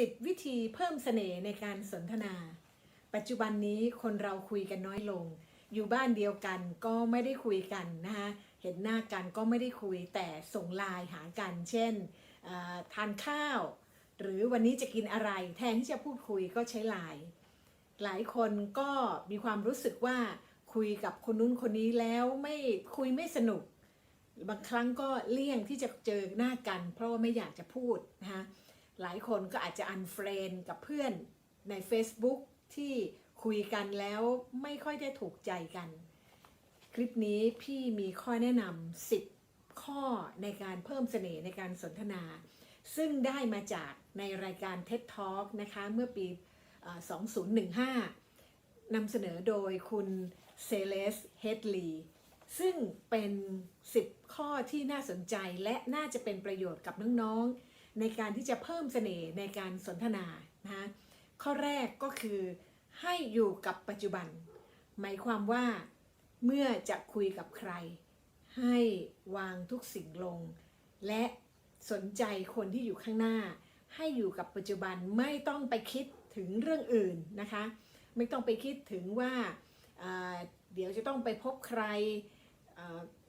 10 วิธีเพิ่มเสน่ห์ในการสนทนา ปัจจุบันนี้คนเราคุยกันน้อยลง อยู่บ้านเดียวกันก็ไม่ได้คุยกันนะคะเห็นหน้ากันก็ไม่ได้คุยแต่ส่งไลน์หากัน เช่นทานข้าว หรือวันนี้จะกินอะไรแทนที่จะพูดคุยก็ใช้ไลน์หลายคนก็มีความรู้สึกว่าคุยกับคนนู้นคนนี้แล้วไม่คุยไม่สนุก บางครั้งก็เลี่ยงที่จะเจอหน้ากัน เพราะว่าไม่อยากจะพูดนะคะ หลายคนก็อาจจะอันเฟรนกับเพื่อนใน Facebook ที่คุยกันแล้วไม่ค่อยได้ถูกใจกัน คลิปนี้พี่มีข้อแนะนำ10 ข้อในการเพิ่มเสน่ห์ในการสนทนา ซึ่งได้มาจากในรายการ TED Talk นะคะเมื่อปี 2015นำเสนอโดยคุณเซเลสเฮดลีซึ่งเป็น 10 ข้อที่น่าสนใจและน่าจะเป็นประโยชน์กับน้อง ๆ ในการที่จะเพิ่มเสน่ห์ในการสนทนานะคะข้อแรกก็คือให้อยู่กับปัจจุบัน หมายความว่าเมื่อจะคุยกับใคร ให้วางทุกสิ่งลง และสนใจคนที่อยู่ข้างหน้า ให้อยู่กับปัจจุบันไม่ต้องไปคิดถึงเรื่องอื่นนะคะ ไม่ต้องไปคิดถึงว่าเดี๋ยวจะต้องไปพบใคร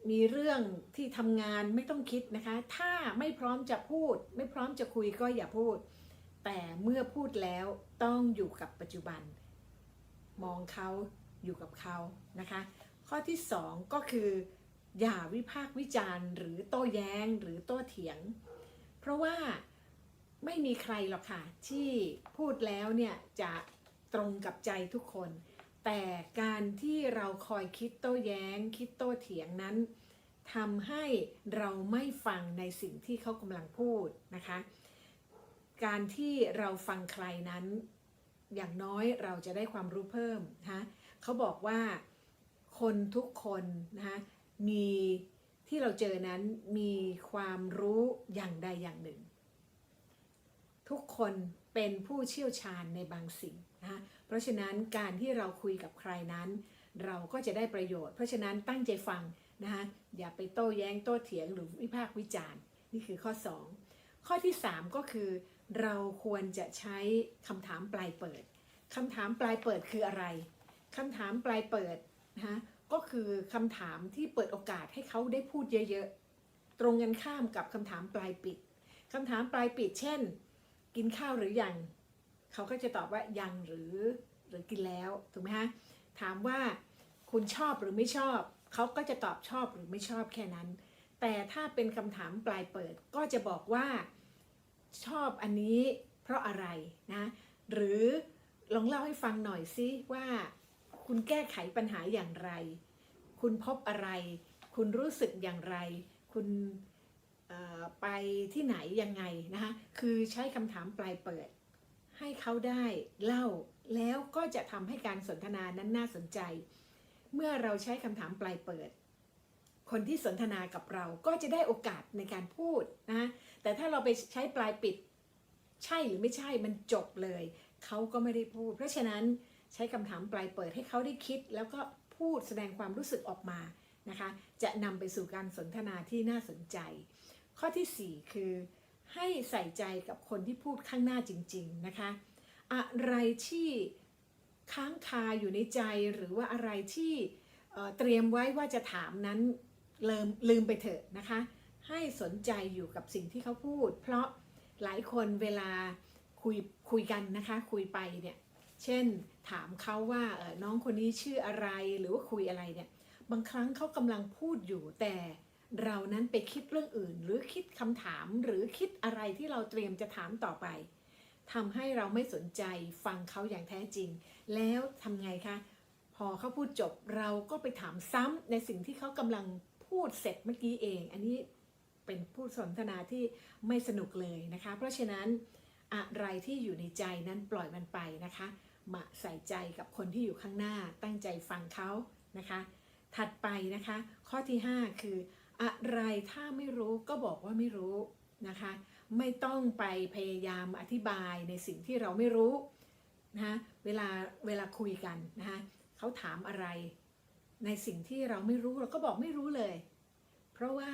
มีเรื่องที่ทำงานไม่ต้องคิดนะคะ ถ้าไม่พร้อมจะพูด ไม่พร้อมจะคุยก็อย่าพูด แต่เมื่อพูดแล้วต้องอยู่กับปัจจุบัน มองเขาอยู่กับเขานะคะ ข้อที่สองก็คือ อย่าวิพากษ์วิจารณ์ หรือโต้แย้งหรือโต้เถียง เพราะว่าไม่มีใครหรอกค่ะ ที่พูดแล้วเนี่ยจะตรงกับใจทุกคน แต่การที่เราคอยคิดโต้แย้ง คิดโต้เถียงนั้นทำให้เราไม่ฟังในสิ่งที่เขากำลังพูดนะคะ การที่เราฟังใครนั้น อย่างน้อยเราจะได้ความรู้เพิ่มนะะเขาบอกว่าคนทุกคนนะคะมีที่เราเจอนั้นมีความรู้อย่างใดอย่างหนึ่ง ทุกคนเป็นผู้เชี่ยวชาญในบางสิ่ง นะเพราะฉะนั้นการที่เราคุยกับใครนั้น เราก็จะได้ประโยชน์ เพราะฉะนั้นตั้งใจฟังนะคะอย่าไปโต้แย้งโต้เถียงหรือวิพากษ์วิจารณ์ นี่คือข้อ 2 ข้อที่ 3 ก็คือ เราควรจะใช้คำถามปลายเปิดคำถามปลายเปิดคืออะไรคำถามปลายเปิดนะคะก็คือคำถามที่เปิดโอกาสให้เขาได้พูดเยอะๆ ตรงกันข้ามกับคำถามปลายปิดคำถามปลายปิดเช่น กินข้าวหรือยัง เขาก็จะตอบว่ายังหรือหรือกินแล้วถูกไหมฮะถามว่าคุณชอบหรือไม่ชอบ เขาก็จะตอบชอบหรือไม่ชอบแค่นั้น แต่ถ้าเป็นคำถามปลายเปิดก็จะบอกว่าชอบอันนี้เพราะอะไรนะหรือลองเล่าให้ฟังหน่อยซิว่า คุณแก้ไขปัญหาอย่างไร คุณพบอะไร คุณรู้สึกอย่างไร คุณไปที่ไหนยังไงนะคะคือใช้คำถามปลายเปิด ให้เขาได้เล่าแล้วก็จะทำให้การสนทนานั้นน่าสนใจ เมื่อเราใช้คำถามปลายเปิด คนที่สนทนากับเราก็จะได้โอกาสในการพูดนะแต่ถ้าเราไปใช้ปลายปิด ใช่หรือไม่ใช่มันจบเลย เขาก็ไม่ได้พูด เพราะฉะนั้นใช้คำถามปลายเปิดให้เขาได้คิด แล้วก็พูดแสดงความรู้สึกออกมานะคะ จะนำไปสู่การสนทนาที่น่าสนใจ ข้อทีสี่4 คือ ให้ใส่ใจกับคนที่พูดข้างหน้าจริง ๆ นะคะ อะไรที่ค้างคาอยู่ในใจหรือว่าอะไรที่เตรียมไว้ว่าจะถามนั้นลืมลืมไปเถอะนะคะ ให้สนใจอยู่กับสิ่งที่เขาพูด เพราะหลายคนเวลาคุยคุยกันนะคะ คุยไปเนี่ย เช่นถามเขาว่าน้องคนนี้ชื่ออะไรหรือว่าคุยอะไรเนี่ย บางครั้งเขากำลังพูดอยู่แต่ เรานั้นไปคิดเรื่องอื่น หรือคิดคำถามหรือคิดอะไรที่เราเตรียมจะถามต่อไปทำให้เราไม่สนใจฟังเขาอย่างแท้จริง แล้วทำไงคะพอเขาพูดจบเราก็ไปถามซ้ำในสิ่งที่เขากำลังพูดเสร็จเมื่อกี้เอง อันนี้เป็นพูดสนทนาที่ไม่สนุกเลยนะคะ เพราะฉะนั้นอะไรที่อยู่ในใจนั้นปล่อยมันไปนะคะมาใส่ใจกับคนที่อยู่ข้างหน้าตั้งใจฟังเขานะคะ ถัดไปนะคะ ข้อที่ 5 คือ อะไรถ้าไม่รู้ก็บอกว่าไม่รู้นะคะ ไม่ต้องไปพยายามอธิบายในสิ่งที่เราไม่รู้นะคะเวลาเวลาคุยกันนะคะเขาถามอะไร ในสิ่งที่เราไม่รู้เราก็บอกไม่รู้เลย เพราะว่า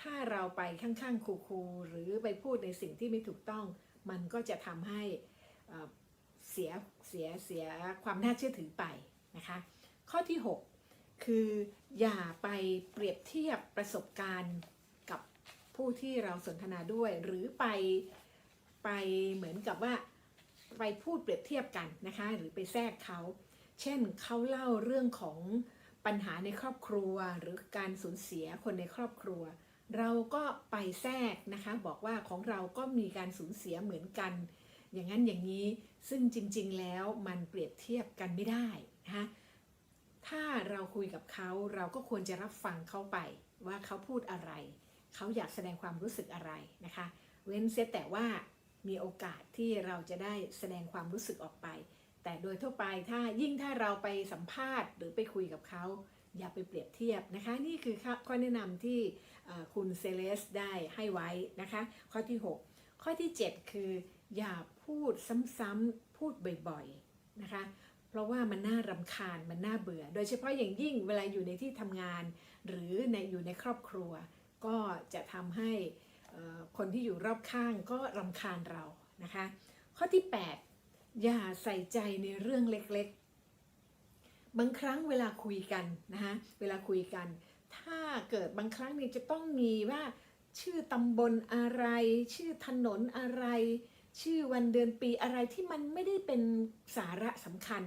ถ้าเราไปข้างๆคูๆหรือไปพูดในสิ่งที่ไม่ถูกต้อง มันก็จะทำให้เอ่อเสียเสียเสียความน่าเชื่อถือไปนะคะ ข้อที่ 6 คืออย่าไปเปรียบเทียบประสบการณ์กับผู้ที่เราสนทนาด้วย หรือไปไปเหมือนกับว่าไปพูดเปรียบเทียบกันนะคะ หรือไปแทรกเขา เช่นเขาเล่าเรื่องของปัญหาในครอบครัว หรือการสูญเสียคนในครอบครัว เราก็ไปแทรกนะคะ บอกว่าของเราก็มีการสูญเสียเหมือนกัน อย่างนั้นอย่างนี้ซึ่งจริง ๆ แล้วมันเปรียบเทียบกันไม่ได้นะคะ ถ้าเราคุยกับเขาเราก็ควรจะรับฟังเขาไป ว่าเขาพูดอะไร เขาอยากแสดงความรู้สึกอะไรนะคะ เว้นเสียแต่ว่ามีโอกาสที่เราจะได้แสดงความรู้สึกออกไป แต่โดยทั่วไปถ้ายิ่งถ้าเราไปสัมภาษณ์หรือไปคุยกับเขาอย่าไปเปรียบเทียบนะคะ นี่คือข้อแนะนำที่คุณเซเลสได้ให้ไว้นะคะ ข้อที่ 6 ข้อที่ 7 คือ อย่าพูดซ้ำๆพูดบ่อยๆนะคะ เพราะว่ามันน่ารำคาญมันน่าเบื่อ โดยเฉพาะอย่างยิ่งเวลาอยู่ในที่ทำงาน หรือในอยู่ในครอบครัว ก็จะทำให้คนที่อยู่รอบข้างก็รำคาญเรานะคะ ข้อที่ 8 อย่าใส่ใจในเรื่องเล็กๆ บางครั้งเวลาคุยกันนะคะเวลาคุยกัน ถ้าเกิดบางครั้งเนี่ยจะต้องมีว่าชื่อตำบลอะไร ชื่อถนนอะไร ชื่อวันเดือนปีอะไรที่มันไม่ได้เป็นสาระสำคัญ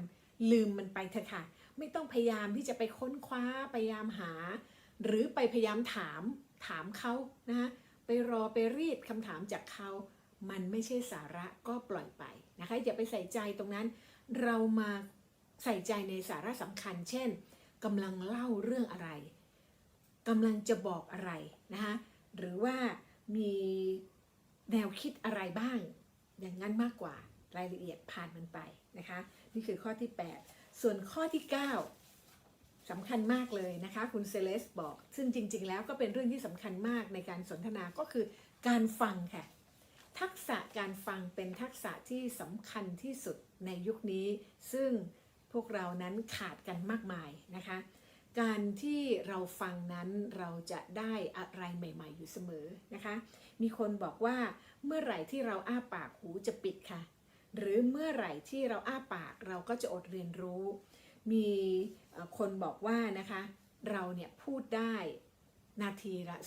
ลืมมันไปเถอะค่ะ ไม่ต้องพยายามที่จะไปค้นคว้าพยายามหา หรือไปพยายามถามถามเขานะคะไปรอไปรีดคำถามจากเขา มันไม่ใช่สาระก็ปล่อยไปนะคะอย่าไปใส่ใจตรงนั้น เรามาใส่ใจในสาระสำคัญ เช่นกำลังเล่าเรื่องอะไรกำลังจะบอกอะไรนะคะหรือว่ามีแนวคิดอะไรบ้าง อย่างนั้นมากกว่ารายละเอียดผ่านมันไปนะคะ นี่คือข้อที่ 8 ส่วนข้อที่ 9สำคัญมากเลยนะคะ คุณเซเลสบอก ซึ่งจริง ๆ แล้วก็เป็นเรื่องที่สำคัญมากในการสนทนาก็คือการฟังค่ะ ทักษะการฟังเป็นทักษะที่สำคัญที่สุดในยุคนี้ ซึ่งพวกเรานั้นขาดกันมากมายนะคะ การที่เราฟังนั้นเราจะได้อะไรใหม่ ๆ อยู่เสมอนะคะ มีคนบอกว่าเมื่อไหร่ที่เราอ้าปากหูจะปิดค่ะ หรือเมื่อไหร่ที่เราอ้าปากเราก็จะอดเรียนรู้ มีคนบอกว่านะคะ เราเนี่ยพูดได้นาทีละ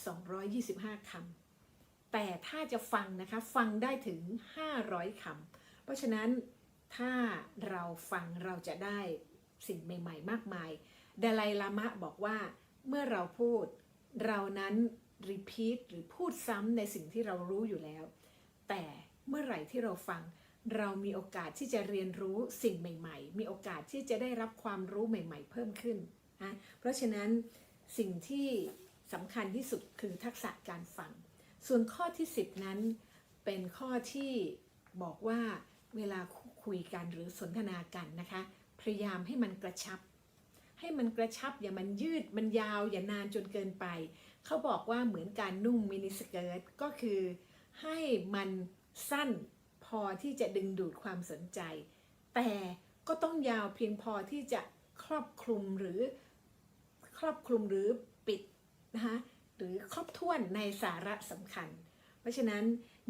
225คำแต่ถ้าจะฟังนะคะฟังได้ถึง 500คำเพราะฉะนั้นถ้าเราฟังเราจะได้สิ่งใหม่ ๆ มากมาย ดาไลลามะบอกว่าเมื่อเราพูดเรานั้น repeat หรือพูดซ้ำในสิ่งที่เรารู้อยู่แล้ว แต่เมื่อไหร่ที่เราฟัง เรามีโอกาสที่จะเรียนรู้สิ่งใหม่ ๆ มีโอกาสที่จะได้รับความรู้ใหม่ ๆ เพิ่มขึ้นนะเพราะฉะนั้นสิ่งที่สำคัญที่สุดคือทักษะการฟัง ส่วนข้อที่ 10 นั้น เป็นข้อที่บอกว่าเวลาคุยกันหรือสนทนากันนะคะ พยายามให้มันกระชับ ให้มันกระชับอย่ามันยืดมันยาวอย่านานจนเกินไป เขาบอกว่าเหมือนการนุ่งมินิสเกิร์ตก็คือ ให้มันสั้นพอที่จะดึงดูดความสนใจ แต่ก็ต้องยาวเพียงพอที่จะครอบคลุมหรือครอบคลุมหรือปิดนะคะหรือครอบถ้วนในสาระสำคัญ เพราะฉะนั้น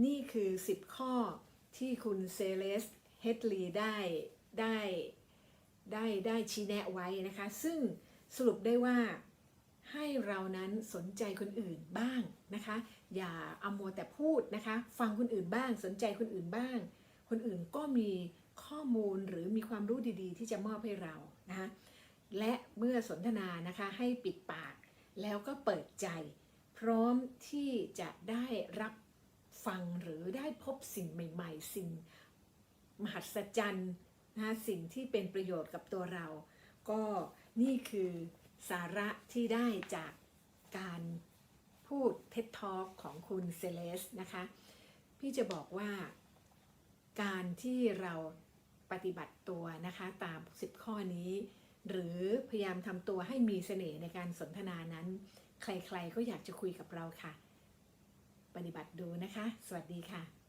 นี่คือ 10 ข้อที่คุณเซเลสเฮดลีได้ได้ ได้ได้ชี้แนะไว้นะคะ ซึ่งสรุปได้ว่าให้เรานั้นสนใจคนอื่นบ้างนะคะ อย่าเอามัวแต่พูดนะคะ ฟังคนอื่นบ้าง สนใจคนอื่นบ้าง คนอื่นก็มีข้อมูลหรือมีความรู้ดีๆ ที่จะมอบให้เรานะคะและเมื่อสนทนานะคะให้ปิดปากแล้วก็เปิดใจ พร้อมที่จะได้รับฟังหรือได้พบสิ่งใหม่ ๆ สิ่งมหัศจรรย์ นะสิ่งที่เป็นประโยชน์กับตัวเรา ก็นี่คือสาระที่ได้จากการพูดเท็ดทอ k ของคุณเซเลสนะคะ พี่จะบอกว่าการที่เราปฏิบัติตัวนะคะตาม 10 ข้อนี้ หรือพยายามทำตัวให้มีเสน่ห์ในการสนทนานั้น ใครๆก็อยากจะคุยกับเราค่ะ ปฏิบัติดูนะคะ สวัสดีค่ะ